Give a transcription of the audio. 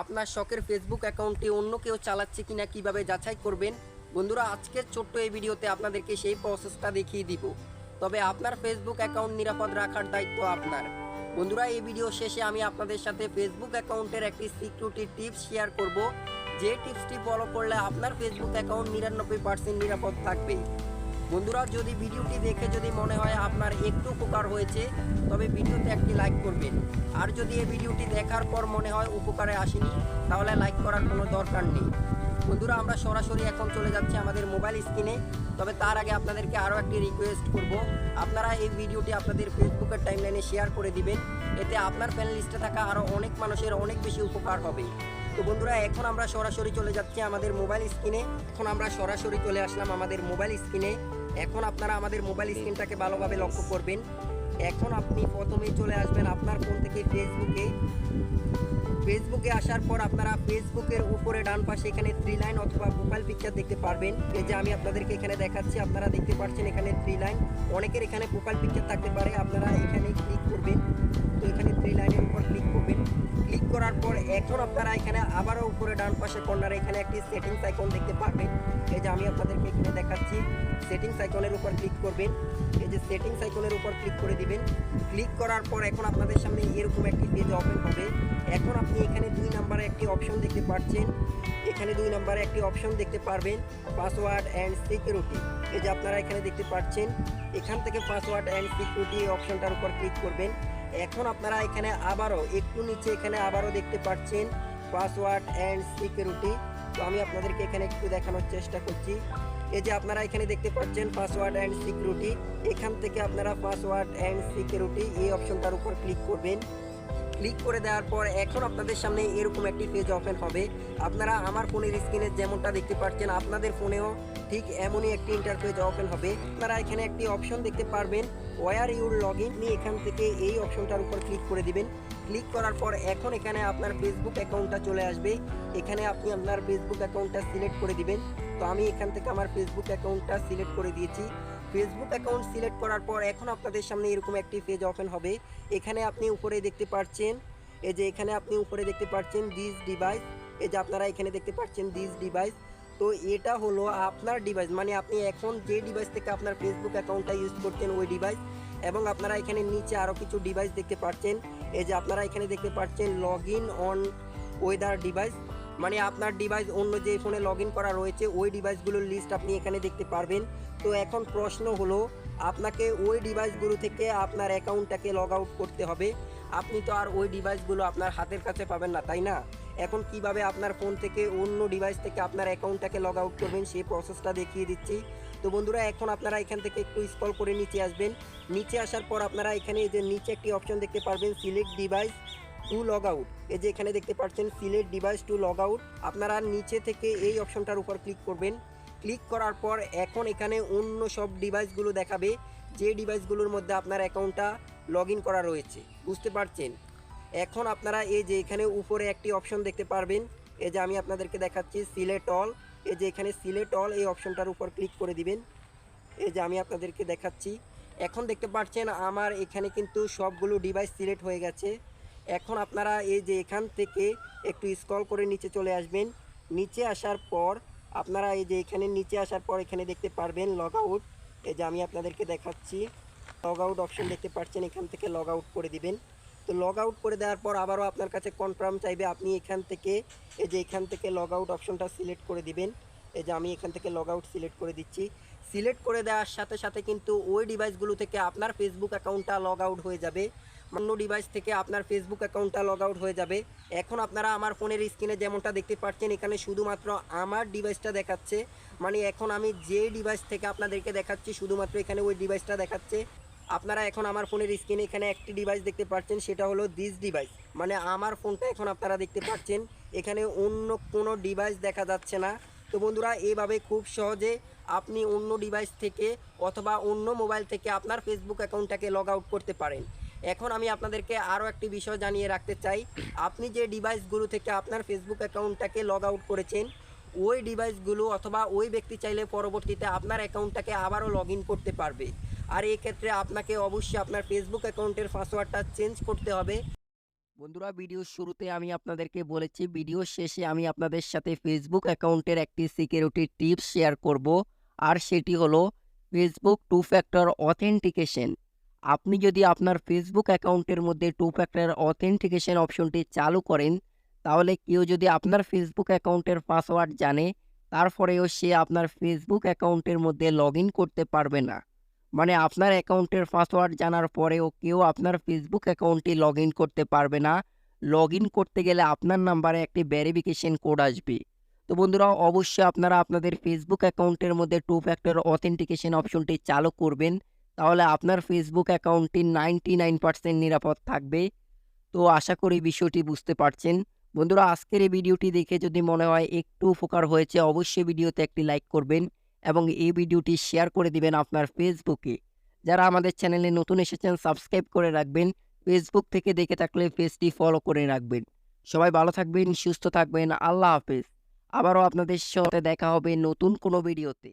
আপনার শখের ফেসবুক অ্যাকাউন্টটি অন্য কেউ চালাচ্ছে কিনা কীভাবে যাচাই করবেন? বন্ধুরা, আজকের ছোট্ট এই ভিডিওতে আপনাদেরকে সেই প্রসেসটা দেখিয়ে দিব। তবে আপনার ফেসবুক অ্যাকাউন্ট নিরাপদ রাখার দায়িত্ব আপনার। বন্ধুরা, এই ভিডিও শেষে আমি আপনাদের সাথে ফেসবুক অ্যাকাউন্টের একটি সিকিউরিটি টিপস শেয়ার করব। যে টিপসটি ফলো করলে আপনার ফেসবুক অ্যাকাউন্ট নিরানব্বই পার্সেন্ট নিরাপদ থাকবে বন্ধুরা, যদি ভিডিওটি দেখে যদি মনে হয় আপনার একটু উপকার হয়েছে, তবে ভিডিওতে একটি লাইক করবেন। আর যদি এই ভিডিওটি দেখার পর মনে হয় উপকারে আসেনি, তাহলে লাইক করার কোনো দরকার নেই। বন্ধুরা, আমরা সরাসরি এখন চলে যাচ্ছি আমাদের মোবাইল স্ক্রিনে। তবে তার আগে আপনাদেরকে আরও একটি রিকোয়েস্ট করব। আপনারা এই ভিডিওটি আপনাদের ফেসবুকের টাইমলাইনে শেয়ার করে দিবেন। এতে আপনার প্যানেল লিস্টে থাকা আরও অনেক মানুষের অনেক বেশি উপকার হবে। তো বন্ধুরা, এখন আমরা সরাসরি চলে যাচ্ছি আমাদের মোবাইল স্ক্রিনে। এখন আমরা সরাসরি চলে আসলাম আমাদের মোবাইল স্ক্রিনে। এখন আপনারা আমাদের মোবাইল স্ক্রিনটাকে ভালোভাবে লক্ষ্য করবেন। এখন আপনি প্রথমেই চলে আসবেন আপনার ফোন থেকে ফেসবুকে ফেসবুকে আসার পর আপনারা ফেসবুকের উপরে ডান পাশে এখানে থ্রি লাইন অথবা প্রোফাইল পিকচার দেখতে পারবেন। এই যে আমি আপনাদেরকে এখানে দেখাচ্ছি, আপনারা দেখতে পাচ্ছেন এখানে থ্রি লাইন অনেকের এখানে প্রোফাইল পিকচার থাকতে পারে, আপনারা এখানে ক্লিক করবেন। তো এখানে থ্রি লাইনের উপর ক্লিক করবেন। ক্লিক করার পর এখন আপনারা এখানে আবারও উপরে ডান পাশে কর্নারে এখানে একটি সেটিংস আইকন দেখতে পারবেন। এই যে আমি আপনাদেরকে এখানে দেখাচ্ছি সেটিংস আইকনের উপর ক্লিক করবেন। এই যে সেটিংস আইকনের উপর ক্লিক করে দিবেন। ক্লিক করার পর এখন আপনাদের সামনে এরকম একটি পেজ ওপেন হবে। এখন আপনি এখানে দুই নম্বরে একটি অপশন দেখতে পাচ্ছেন। এখানে দুই নম্বরে একটি অপশন দেখতে পারবেন পাসওয়ার্ড অ্যান্ড সিকিউরিটি এই যে আপনারা এখানে দেখতে পাচ্ছেন, এখান থেকে পাসওয়ার্ড অ্যান্ড সিকিউরিটি অপশনটার উপর ক্লিক করবেন। এখন আপনারা এখানে আবারও, একটু নিচে এখানে আবারও দেখতে পাচ্ছেন পাসওয়ার্ড অ্যান্ড সিকিউরিটি তো আমি আপনাদেরকে এখানে একটু দেখানোর চেষ্টা করছি। এই যে আপনারা এখানে দেখতে পাচ্ছেন পাসওয়ার্ড অ্যান্ড সিকিউরিটি এখান থেকে আপনারা পাসওয়ার্ড অ্যান্ড সিকিউরিটি এই অপশনটার উপর ক্লিক করবেন। ক্লিক করে দেওয়ার পর এখন আপনাদের সামনে এরকম একটি পেজ ওপেন হবে। আপনারা আমার ফোনের স্ক্রিনে যেমনটা দেখতে পাচ্ছেন, আপনাদের ফোনেও ঠিক এমনই একটি ইন্টারফেস ওপেন হবে। আপনারা এখানে একটি অপশন দেখতে পারবেন ওয়ার ইউর লগ ইন এখান থেকে এই অপশনটার উপর ক্লিক করে দিবেন। ক্লিক করার পর এখন এখানে আপনার ফেসবুক অ্যাকাউন্টটা চলে আসবে। এখানে আপনি আপনার ফেসবুক অ্যাকাউন্টটা সিলেক্ট করে দিবেন। তো আমি এখান থেকে আমার ফেসবুক অ্যাকাউন্টটা সিলেক্ট করে দিয়েছি। ফেসবুক অ্যাকাউন্ট সিলেক্ট করার পর এখন আপনাদের সামনে এরকম একটি পেজ ওপেন হবে। এখানে আপনি উপরে দেখতে পাচ্ছেন, এই যে এখানে আপনি উপরে দেখতে পাচ্ছেন দিস ডিভাইস এই যে আপনারা এখানে দেখতে পাচ্ছেন দিস ডিভাইস তো এটা হলো আপনার ডিভাইস মানে আপনি এখন যে ডিভাইস থেকে আপনার ফেসবুক অ্যাকাউন্টটা ইউজ করছেন ওই ডিভাইস এবং আপনারা এখানে নিচে আরও কিছু ডিভাইস দেখতে পাচ্ছেন। এই যে আপনারা এখানে দেখতে পাচ্ছেন log in on other device মানে আপনার ডিভাইস অন্য যে ফোনে লগ করা রয়েছে, ওই ডিভাইসগুলোর লিস্ট আপনি এখানে দেখতে পারবেন। তো এখন প্রশ্ন হলো, আপনাকে ওই ডিভাইসগুলো থেকে আপনার অ্যাকাউন্টটাকে লগ আউট করতে হবে। আপনি তো আর ওই ডিভাইসগুলো আপনার হাতের কাছে পাবেন না, তাই না? এখন কীভাবে আপনার ফোন থেকে অন্য ডিভাইস থেকে আপনার অ্যাকাউন্টটাকে লগ আউট করবেন, সেই প্রসেসটা দেখিয়ে দিচ্ছি। তো বন্ধুরা, এখন আপনারা এখান থেকে একটু স্কল করে নিচে আসবেন। নিচে আসার পর আপনারা এখানে যে নিচে একটি অপশন দেখতে পারবেন select device to log out এই যে এখানে দেখতে পাচ্ছেন select device to log out আপনারা নিচে থেকে এই অপশনটার উপর ক্লিক করবেন। ক্লিক করার পর এখন এখানে অন্য সব ডিভাইসগুলো দেখাবে। যে ডিভাইসগুলোর মধ্যে আপনার অ্যাকাউন্টটা লগ ইন করা রয়েছে। বুঝতে পারছেন? এখন আপনারা এই যে এখানে উপরে একটি অপশন দেখতে পারবেন। এই যে আমি আপনাদেরকে দেখাচ্ছি সিলেট অল এই যে এখানে সিলেট অল এই অপশনটার উপর ক্লিক করে দিবেন। এই যে আমি আপনাদেরকে দেখাচ্ছি। এখন দেখতে পাচ্ছেন, আমার এখানে কিন্তু সবগুলো ডিভাইস সিলেক্ট হয়ে গেছে। এখন আপনারা এই যে এখান থেকে একটু স্ক্রল করে নিচে চলে আসবেন। নিচে আসার পর আপনারা এই যে এখানে নিচে আসার পর এখানে দেখতে পারবেন লগ আউট এই যে আমি আপনাদেরকে দেখাচ্ছি। লগ আউট অপশন দেখতে পাচ্ছেন, এখান থেকে লগ আউট করে দিবেন। তো লগ আউট করে দেওয়ার পর আবারও আপনার কাছে কনফার্ম চাইবে আপনি এখান থেকে, এই যে এখান থেকে লগ আউট অপশনটা সিলেক্ট করে দিবেন। এই যে আমি এখান থেকে লগ আউট সিলেক্ট করে দিচ্ছি। সিলেক্ট করে দেওয়ার সাথে সাথে কিন্তু ওই ডিভাইসগুলো থেকে আপনার ফেসবুক অ্যাকাউন্টটা লগ আউট হয়ে যাবে। অন্য ডিভাইস থেকে আপনার ফেসবুক অ্যাকাউন্টটা লগ আউট হয়ে যাবে। এখন আপনারা আমার ফোনের স্ক্রিনে যেমনটা দেখতে পাচ্ছেন, এখানে শুধুমাত্র আমার ডিভাইসটা দেখাচ্ছে। মানে এখন আমি যে ডিভাইস থেকে আপনাদেরকে দেখাচ্ছি, শুধুমাত্র এখানে ওই ডিভাইসটা দেখাচ্ছে। আপনারা এখন আমার ফোনের স্ক্রিনে এখানে একটি ডিভাইস দেখতে পাচ্ছেন, সেটা হলো দিস ডিভাইস মানে আমার ফোনটা এখন আপনারা দেখতে পাচ্ছেন, এখানে অন্য কোনো ডিভাইস দেখা যাচ্ছে না। তো বন্ধুরা, এভাবে খুব সহজে আপনি অন্য ডিভাইস থেকে অথবা অন্য মোবাইল থেকে আপনার ফেসবুক অ্যাকাউন্টটাকে লগ আউট করতে পারেন। এখন আমি আপনাদেরকে আরও একটি বিষয় জানিয়ে রাখতে চাই। আপনি যে ডিভাইসগুলো থেকে আপনার ফেসবুক অ্যাকাউন্টটাকে লগ আউট করেছেন, ওই ডিভাইসগুলো অথবা ওই ব্যক্তি চাইলে পরবর্তীতে আপনার অ্যাকাউন্টটাকে আবারও লগ করতে পারবে। আর এই ক্ষেত্রে আপনাকে অবশ্যই আপনার ফেসবুক অ্যাকাউন্টের পাসওয়ার্ডটা চেঞ্জ করতে হবে। বন্ধুরা ভিডিওর শুরুতে আমি আপনাদেরকে বলেছি ভিডিও শেষে আমি আপনাদের সাথে ফেসবুক অ্যাকাউন্টের একটি সিকিউরিটি টিপস শেয়ার করব। আর সেটি হলো ফেসবুক টু ফ্যাক্টর অথেন্টিকেশন আপনি যদি আপনার ফেসবুক অ্যাকাউন্টের মধ্যে টু ফ্যাক্টর অথেন্টিকেশন অপশনটি চালু করেন, তাহলে কেউ যদি আপনার ফেসবুক অ্যাকাউন্টের পাসওয়ার্ড জানে, তারপরেও সে আপনার ফেসবুক অ্যাকাউন্টের মধ্যে লগ করতে পারবে না। মানে আপনার অ্যাকাউন্টের পাসওয়ার্ড জানার পরেও কেউ আপনার ফেসবুক অ্যাকাউন্টে লগ করতে পারবে না। লগ করতে গেলে আপনার নাম্বারে একটি ভেরিফিকেশন কোড আসবে। তো বন্ধুরা, অবশ্যই আপনারা আপনাদের ফেসবুক অ্যাকাউন্টের মধ্যে টু ফ্যাক্টর অথেন্টিকেশন অপশনটি চালু করবেন। তাহলে আপনার ফেসবুক অ্যাকাউন্টটি নাইনটি নাইন পার্সেন্ট নিরাপদ থাকবে। তো আশা করি বিষয়টি বুঝতে পারছেন। বন্ধুরা, আজকের এই ভিডিওটি দেখে যদি মনে হয় একটু উপকার হয়েছে, অবশ্যই ভিডিওতে একটি লাইক করবেন এবং এই ভিডিওটি শেয়ার করে দিবেন আপনার ফেসবুকে যারা আমাদের চ্যানেলে নতুন এসেছেন সাবস্ক্রাইব করে রাখবেন। ফেসবুক থেকে দেখে থাকলে পেজটি ফলো করে রাখবেন। সবাই ভালো থাকবেন, সুস্থ থাকবেন। আল্লাহ হাফেজ। আবারও আপনাদের সাথে দেখা হবে নতুন কোনো ভিডিওতে।